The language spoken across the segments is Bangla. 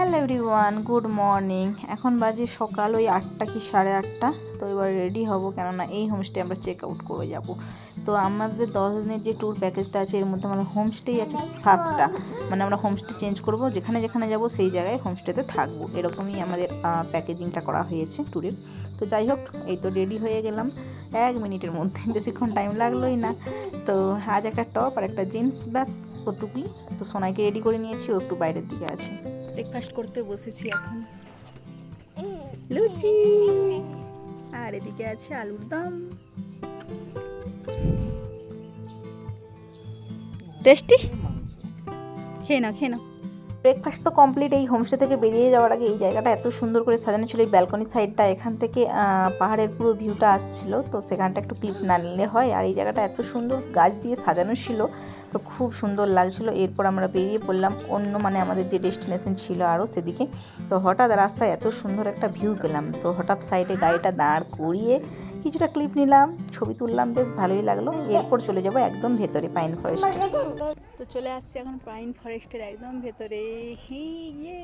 Hello everyone, good morning. এখন বাজে সকাল, ওই আটটা কি সাড়ে আটটা? তো এবার রেডি হব, কেননা এই হোমস্টে আমরা চেক আউট করে যাব। তো আমাদের দশ দিনের যে ট্যুর প্যাকেজটা আছে, এর মধ্যে আমাদের হোমস্টেই আছে সাতটা। মানে আমরা হোমস্টে চেঞ্জ করব, যেখানে যেখানে যাব, সেই জায়গায় হোমস্টেতে থাকব। এরকমই আমাদের প্যাকেজিংটা করা হয়েছে ট্যুরের তো যাই হোক, এই তো রেডি হয়ে গেলাম। এক মিনিটের মধ্যে, বেশিক্ষণ টাইম লাগলোই না। তো আজ একটা টপ আর একটা জিন্স ব্যাস, ওটুকুই। তো সোনাইকে রেডি করে নিয়েছি, ও একটু বাইরের দিকে আছে। ব্রেকফাস্ট করতে বসেছি এখন। লুচি। আর এদিকে আছে আলুর দম। টেস্টি? খেয়ে নাও খেয়ে নাও। ব্রেকফাস্ট তো কমপ্লিট এই হোমস্টে থেকে বেরিয়ে যাওয়ার আগে এই জায়গাটা এত সুন্দর করে সাজানো ছিল এই ব্যালকনি সাইডটা এখান থেকে পাহাড়ের পুরো ভিউটা আসছিল তো সেখানটা একটু ক্লিপ না নিলে হয়। আর এই জায়গাটা এত সুন্দর গাছ দিয়ে সাজানো ছিল তো খুব সুন্দর লাগছিল। এরপর আমরা বেরিয়ে পড়লাম। অন্য মানে আমাদের যে ডেস্টিনেশন ছিল আরও সেদিকে। তো হঠাৎ রাস্তায় এত সুন্দর একটা ভিউ পেলাম। তো হঠাৎ সাইডে গাড়িটা দাঁড় করিয়ে কিছুটা ক্লিপ নিলাম, ছবি তুললাম, বেশ ভালোই লাগল। এরপর চলে যাব একদম ভেতরে পাইন ফরেস্টে তো চলে আসছি এখন পাইন ফরেস্টের একদম ভেতরে। ইয়ে।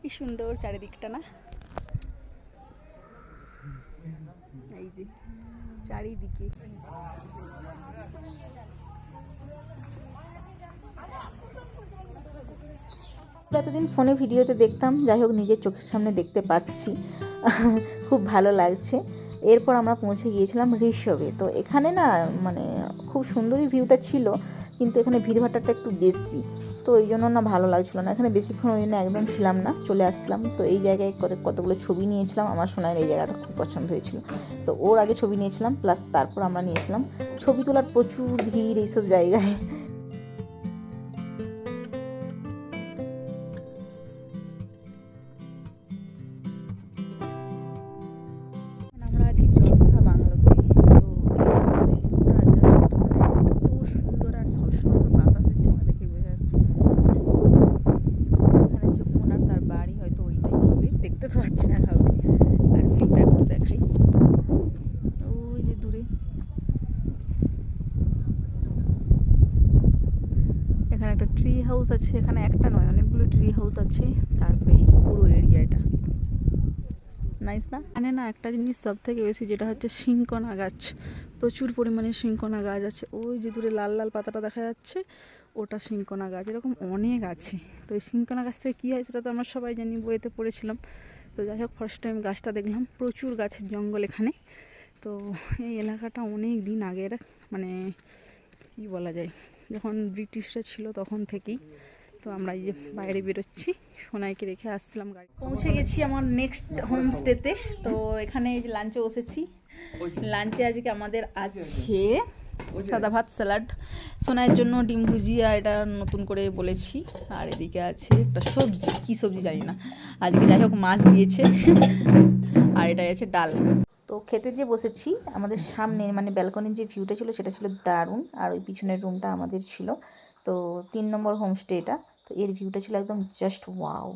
কি সুন্দর চারিদিকটা না। এই যে, চারিদিকে। এতদিন ফোনে ভিডিওতে দেখতাম, যাই হোক নিজের চোখের সামনে দেখতে পাচ্ছি। খুব ভালো লাগছে। এরপর আমরা পৌঁছে গিয়েছিলাম ঋষভে। তো এখানে না মানে খুব সুন্দরই ভিউটা ছিল, কিন্তু এখানে ভিড়ভাট্টাটা একটু বেশি। তো ওই জন্য না ভালো লাগছিল না। এখানে বেশিক্ষণ ওই জন্য একদম ছিলাম না, চলে আসছিলাম। তো এই জায়গায় কত, কতগুলো ছবি নিয়েছিলাম, আমার শোনার এই জায়গাটা খুব পছন্দ হয়েছিল। তো ওর আগে ছবি নিয়েছিলাম প্লাস তারপর আমরা নিয়েছিলাম ছবি তোলার প্রচুর ভিড় এইসব জায়গায়। না কাউকে। আর একটু দেখাই। ওই যে দূরে। এখানে একটা ট্রি হাউস আছে, এখানে একটা নয়, অনেকগুলো ট্রি হাউস আছে। তারপরে এই পুরো এরিয়াটা নাইস না? এখানে না একটা জিনিস সব থেকে বেশি, যেটা হচ্ছে শিঙ্কনা গাছ। প্রচুর পরিমাণে শিঙ্কনা গাছ আছে। ওই যে দূরে লাল লাল পাতাটা দেখা যাচ্ছে, ওটা শিঙ্কনা গাছ। এরকম অনেক আছে। তো এই শিঙ্কনা গাছ থেকে কী হয় সেটা তো আমরা সবাই জানি বইতে পড়েছিলাম। তো যাই হোক ফার্স্ট টাইম গাছটা দেখলাম। প্রচুর গাছের জঙ্গল এখানে। তো এই এলাকাটা অনেক দিন আগের মানে কী বলা যায় যখন ব্রিটিশরা ছিল তখন থেকেই। তো আমরা এই যে বাইরে বেরোচ্ছি সোনাইকে রেখে আসছিলাম গাড়ি। পৌঁছে গেছি আমার নেক্সট হোমস্টেতে তো। এখানে এই যে লাঞ্চে বসেছি। লাঞ্চে আজকে আমাদের আছে সাদা ভাত স্যালাড। সোনাইয়ের জন্য ডিম ভুজিয়া এটা নতুন করে বলেছি। আর এদিকে আছে একটা সবজি কি সবজি জানি না। আজকে যাই হোক মাছ দিয়েছে আর এটা আছে ডাল। তো খেতে যে বসেছি আমাদের সামনে মানে ব্যালকনির যে ভিউটা ছিল সেটা ছিল দারুণ। আর ওই পিছনের রুমটা আমাদের ছিল। তো তিন নম্বর হোমস্টে এটা তো এর ভিউটা ছিল একদম জাস্ট ওয়াও